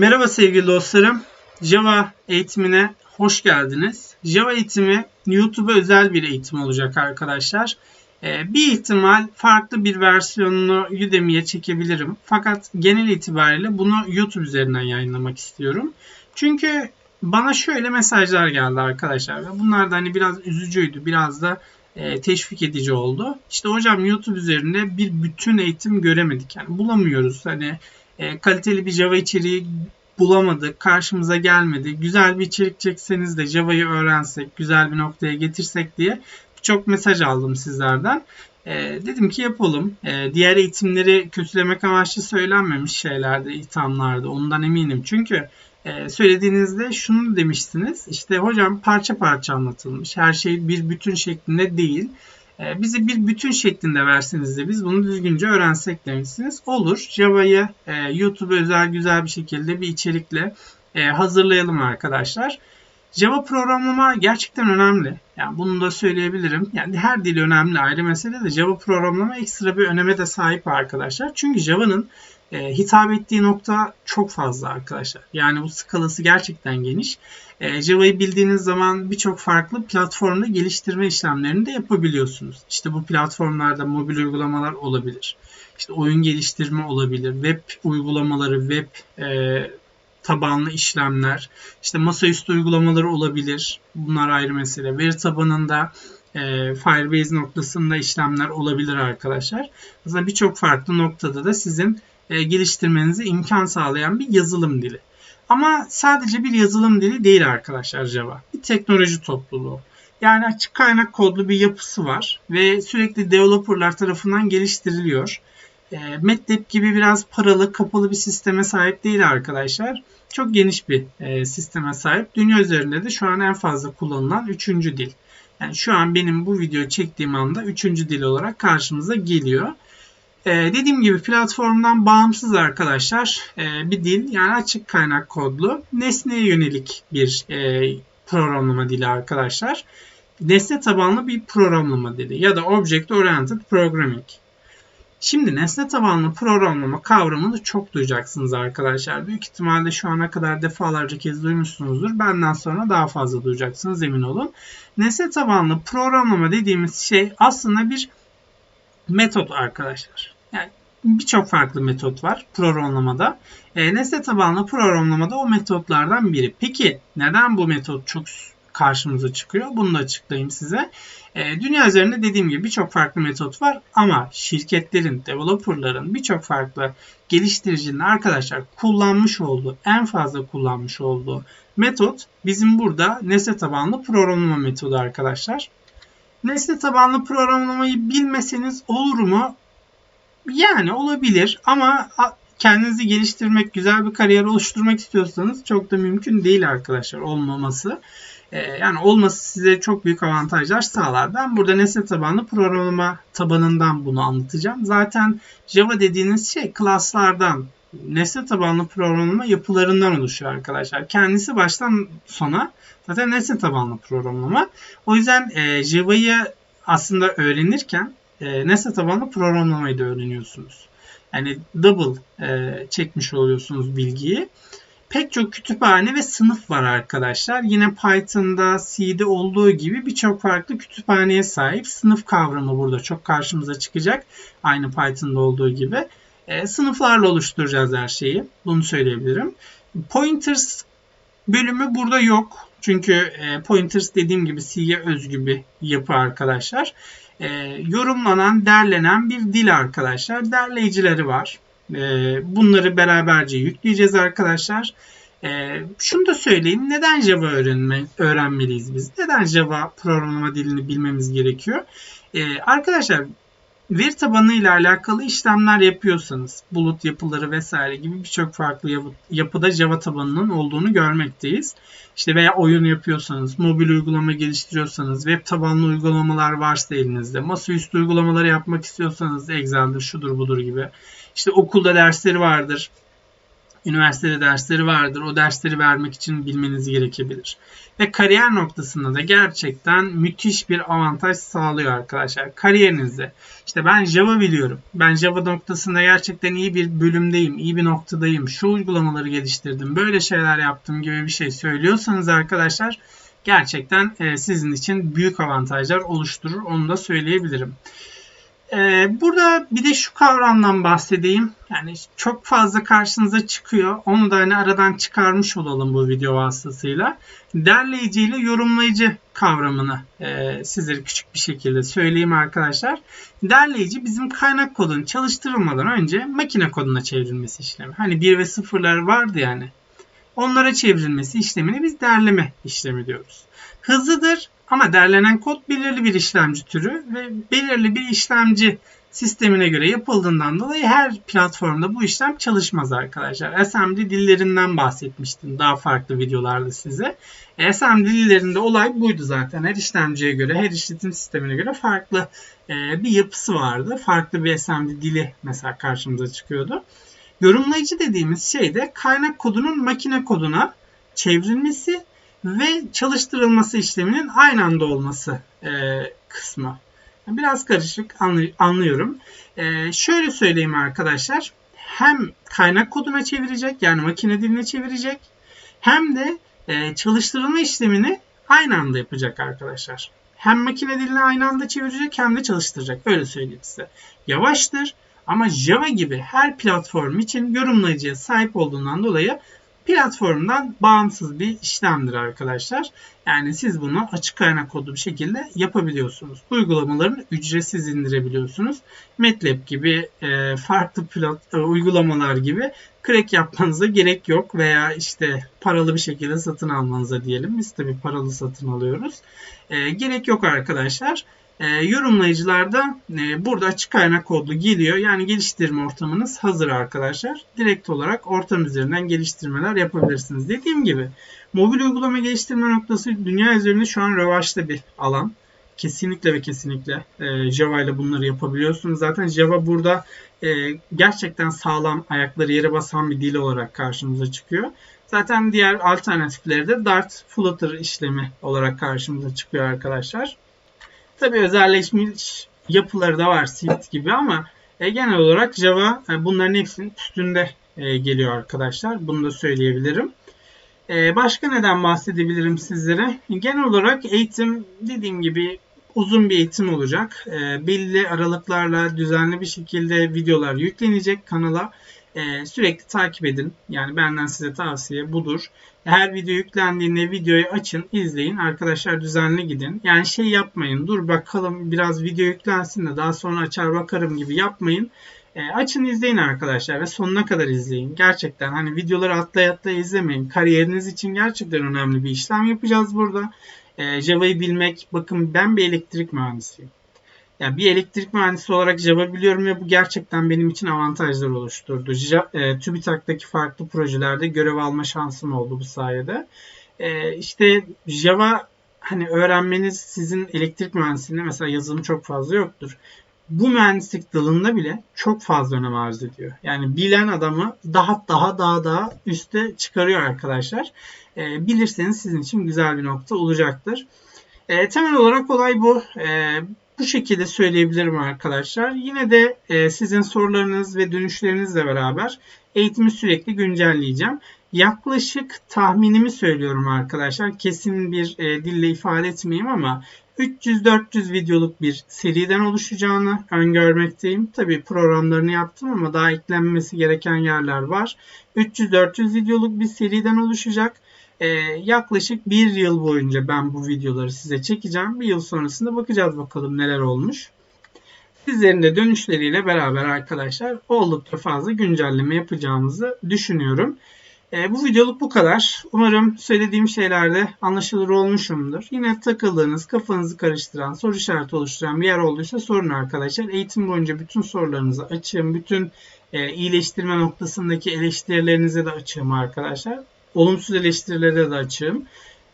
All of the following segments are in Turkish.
Merhaba sevgili dostlarım. Java eğitimine hoş geldiniz. Java eğitimi YouTube'a özel bir eğitim olacak arkadaşlar. Ee, bir ihtimal farklı bir versiyonunu Udemy'ye çekebilirim. Fakat genel itibariyle bunu YouTube üzerinden yayınlamak istiyorum. Çünkü bana şöyle mesajlar geldi arkadaşlar. Bunlar da hani biraz üzücüydü. Biraz da e, teşvik edici oldu. İşte hocam YouTube üzerinde bir bütün eğitim göremedik. Yani bulamıyoruz. Hani e, kaliteli bir Java içeriği bulamadık, karşımıza gelmedi. Güzel bir içerik çekseniz de Java'yı öğrensek, güzel bir noktaya getirsek diye çok mesaj aldım sizlerden. E, dedim ki yapalım. E, diğer eğitimleri kötülemek amaçlı söylenmemiş şeylerde, ithamlarda ondan eminim. Çünkü e, söylediğinizde şunu demiştiniz. İşte hocam parça parça anlatılmış. Her şey bir bütün şeklinde değil. E, bizi bir bütün şeklinde verseniz de biz bunu düzgünce öğrensek demişsiniz. Olur. Java'yı e, YouTube özel güzel bir şekilde bir içerikle e, hazırlayalım arkadaşlar. Java programlama gerçekten önemli. Yani bunu da söyleyebilirim. Yani her dil önemli ayrı mesele de Java programlama ekstra bir öneme de sahip arkadaşlar. Çünkü Java'nın e, hitap ettiği nokta çok fazla arkadaşlar. Yani bu skalası gerçekten geniş. E, Java'yı bildiğiniz zaman birçok farklı platformda geliştirme işlemlerini de yapabiliyorsunuz. İşte bu platformlarda mobil uygulamalar olabilir. İşte oyun geliştirme olabilir. Web uygulamaları, web e, tabanlı işlemler, işte masaüstü uygulamaları olabilir. Bunlar ayrı mesele. Veri tabanında e, Firebase noktasında işlemler olabilir arkadaşlar. Aslında birçok farklı noktada da sizin e, geliştirmenize imkan sağlayan bir yazılım dili. Ama sadece bir yazılım dili değil arkadaşlar Java. Bir teknoloji topluluğu. Yani açık kaynak kodlu bir yapısı var ve sürekli developerlar tarafından geliştiriliyor. E, MATLAB gibi biraz paralı, kapalı bir sisteme sahip değil arkadaşlar. Çok geniş bir e, sisteme sahip. Dünya üzerinde de şu an en fazla kullanılan üçüncü dil. Yani şu an benim bu video çektiğim anda üçüncü dil olarak karşımıza geliyor. Ee, dediğim gibi platformdan bağımsız arkadaşlar e, bir dil yani açık kaynak kodlu nesneye yönelik bir e, programlama dili arkadaşlar. Nesne tabanlı bir programlama dili ya da Object Oriented Programming. Şimdi nesne tabanlı programlama kavramını çok duyacaksınız arkadaşlar. Büyük ihtimalle şu ana kadar defalarca kez duymuşsunuzdur. Benden sonra daha fazla duyacaksınız emin olun. Nesne tabanlı programlama dediğimiz şey aslında bir metot arkadaşlar. Yani birçok farklı metot var programlamada. E, nesne tabanlı programlamada o metotlardan biri. Peki neden bu metot çok karşımıza çıkıyor? Bunu da açıklayayım size. E, dünya üzerinde dediğim gibi birçok farklı metot var ama şirketlerin, developerların, birçok farklı geliştiricinin arkadaşlar kullanmış olduğu, en fazla kullanmış olduğu metot bizim burada nesne tabanlı programlama metodu arkadaşlar. Nesne tabanlı programlamayı bilmeseniz olur mu? Yani olabilir ama kendinizi geliştirmek, güzel bir kariyer oluşturmak istiyorsanız çok da mümkün değil arkadaşlar olmaması. Ee, yani olması size çok büyük avantajlar sağlar. Ben burada nesne tabanlı programlama tabanından bunu anlatacağım. Zaten Java dediğiniz şey klaslardan, nesne tabanlı programlama yapılarından oluşuyor arkadaşlar. Kendisi baştan sona zaten nesne tabanlı programlama. O yüzden e, Java'yı aslında öğrenirken e, nesne tabanlı programlamayı da öğreniyorsunuz. Yani double e, çekmiş oluyorsunuz bilgiyi. Pek çok kütüphane ve sınıf var arkadaşlar. Yine Python'da, C'de olduğu gibi birçok farklı kütüphaneye sahip. Sınıf kavramı burada çok karşımıza çıkacak. Aynı Python'da olduğu gibi. E, sınıflarla oluşturacağız her şeyi. Bunu söyleyebilirim. Pointers bölümü burada yok. Çünkü e, pointers dediğim gibi C'ye özgü bir yapı arkadaşlar. E, yorumlanan, derlenen bir dil arkadaşlar. Derleyicileri var. E, bunları beraberce yükleyeceğiz arkadaşlar. E, şunu da söyleyeyim. Neden Java öğrenme, öğrenmeliyiz biz? Neden Java programlama dilini bilmemiz gerekiyor? E, arkadaşlar veri tabanı ile alakalı işlemler yapıyorsanız bulut yapıları vesaire gibi birçok farklı yapıda Java tabanının olduğunu görmekteyiz. İşte veya oyun yapıyorsanız, mobil uygulama geliştiriyorsanız, web tabanlı uygulamalar varsa elinizde, masaüstü uygulamaları yapmak istiyorsanız Excel'dir, şudur budur gibi. İşte okulda dersleri vardır. Üniversitede dersleri vardır. O dersleri vermek için bilmeniz gerekebilir. Ve kariyer noktasında da gerçekten müthiş bir avantaj sağlıyor arkadaşlar. Kariyerinizde işte ben Java biliyorum. Ben Java noktasında gerçekten iyi bir bölümdeyim, iyi bir noktadayım. Şu uygulamaları geliştirdim, böyle şeyler yaptım gibi bir şey söylüyorsanız arkadaşlar gerçekten e, sizin için büyük avantajlar oluşturur. Onu da söyleyebilirim. Ee, burada bir de şu kavramdan bahsedeyim. Yani çok fazla karşınıza çıkıyor. Onu da hani aradan çıkarmış olalım bu video vasıtasıyla. Derleyici ile yorumlayıcı kavramını e, sizlere küçük bir şekilde söyleyeyim arkadaşlar. Derleyici bizim kaynak kodun çalıştırılmadan önce makine koduna çevrilmesi işlemi. Hani 1 ve 0'lar vardı yani. Onlara çevrilmesi işlemini biz derleme işlemi diyoruz. Hızlıdır ama derlenen kod belirli bir işlemci türü ve belirli bir işlemci sistemine göre yapıldığından dolayı her platformda bu işlem çalışmaz arkadaşlar. Assembly dillerinden bahsetmiştim daha farklı videolarda size. Assembly dillerinde olay buydu zaten. Her işlemciye göre, her işletim sistemine göre farklı e, bir yapısı vardı. Farklı bir assembly dili mesela karşımıza çıkıyordu. Yorumlayıcı dediğimiz şey de kaynak kodunun makine koduna çevrilmesi ve çalıştırılması işleminin aynı anda olması e, kısmı. Biraz karışık anlıyorum. E, şöyle söyleyeyim arkadaşlar. Hem kaynak koduna çevirecek yani makine diline çevirecek hem de e, çalıştırılma işlemini aynı anda yapacak arkadaşlar. Hem makine dilini aynı anda çevirecek hem de çalıştıracak. Öyle söyleyeyim size. Yavaştır ama Java gibi her platform için yorumlayıcıya sahip olduğundan dolayı platformdan bağımsız bir işlemdir arkadaşlar. Yani siz bunu açık kaynak kodlu bir şekilde yapabiliyorsunuz. Uygulamalarını ücretsiz indirebiliyorsunuz. MATLAB gibi e, farklı plat, e, uygulamalar gibi crack yapmanıza gerek yok veya işte paralı bir şekilde satın almanıza diyelim. Biz tabi paralı satın alıyoruz. E, gerek yok arkadaşlar. E, yorumlayıcılarda e, burada açık kaynak kodlu geliyor. Yani geliştirme ortamınız hazır arkadaşlar. Direkt olarak ortam üzerinden geliştirmeler yapabilirsiniz. Dediğim gibi mobil uygulama geliştirme noktası dünya üzerinde şu an revaçta bir alan. Kesinlikle ve kesinlikle e, Java ile bunları yapabiliyorsunuz. Zaten Java burada e, gerçekten sağlam ayakları yere basan bir dil olarak karşımıza çıkıyor. Zaten diğer alternatifleri de Dart Flutter işlemi olarak karşımıza çıkıyor arkadaşlar. Tabi özelleşmiş yapıları da var Swift gibi ama e, genel olarak Java e, bunların hepsinin üstünde e, geliyor arkadaşlar. Bunu da söyleyebilirim. E, başka neden bahsedebilirim sizlere? Genel olarak eğitim dediğim gibi uzun bir eğitim olacak. E, belli aralıklarla düzenli bir şekilde videolar yüklenecek kanala. E, sürekli takip edin. Yani benden size tavsiye budur. Her video yüklendiğinde videoyu açın, izleyin. Arkadaşlar düzenli gidin. Yani şey yapmayın. Dur bakalım biraz video yüklensin de daha sonra açar bakarım gibi yapmayın. E, açın izleyin arkadaşlar ve sonuna kadar izleyin. Gerçekten hani videoları atlaya atlaya izlemeyin. Kariyeriniz için gerçekten önemli bir işlem yapacağız burada. E, Java'yı bilmek, bakın ben bir elektrik mühendisiyim. Yani bir elektrik mühendisi olarak Java biliyorum ve bu gerçekten benim için avantajlar oluşturdu. E, TÜBİTAK'taki farklı projelerde görev alma şansım oldu bu sayede. E, işte Java hani öğrenmeniz sizin elektrik mühendisliğinde mesela yazılım çok fazla yoktur. Bu mühendislik dalında bile çok fazla önem arz ediyor. Yani bilen adamı daha daha daha daha üste çıkarıyor arkadaşlar. E, bilirseniz sizin için güzel bir nokta olacaktır. E, temel olarak olay bu. E, bu şekilde söyleyebilirim arkadaşlar. Yine de e, sizin sorularınız ve dönüşlerinizle beraber eğitimi sürekli güncelleyeceğim. Yaklaşık tahminimi söylüyorum arkadaşlar. Kesin bir e, dille ifade etmeyeyim ama 300-400 videoluk bir seriden oluşacağını öngörmekteyim. Tabi programlarını yaptım ama daha eklenmesi gereken yerler var. 300-400 videoluk bir seriden oluşacak. Ee, yaklaşık bir yıl boyunca ben bu videoları size çekeceğim. Bir yıl sonrasında bakacağız bakalım neler olmuş. Sizlerin de dönüşleriyle beraber arkadaşlar oldukça fazla güncelleme yapacağımızı düşünüyorum. E, bu videoluk bu kadar. Umarım söylediğim şeylerde anlaşılır olmuşumdur. Yine takıldığınız, kafanızı karıştıran, soru işareti oluşturan bir yer olduysa sorun arkadaşlar. Eğitim boyunca bütün sorularınızı açığım. Bütün e, iyileştirme noktasındaki eleştirilerinize de açığım arkadaşlar olumsuz eleştirilere de açığım.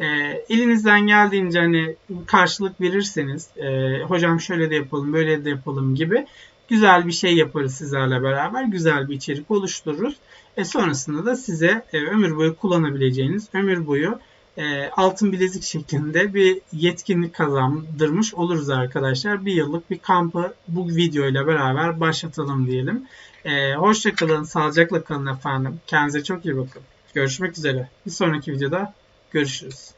E, elinizden geldiğince hani karşılık verirseniz e, hocam şöyle de yapalım böyle de yapalım gibi güzel bir şey yaparız sizlerle beraber. Güzel bir içerik oluştururuz. E sonrasında da size e, ömür boyu kullanabileceğiniz, ömür boyu e, altın bilezik şeklinde bir yetkinlik kazandırmış oluruz arkadaşlar. Bir yıllık bir kampı bu video ile beraber başlatalım diyelim. E, hoşça kalın, sağlıcakla kalın efendim. Kendinize çok iyi bakın. Görüşmek üzere. Bir sonraki videoda görüşürüz.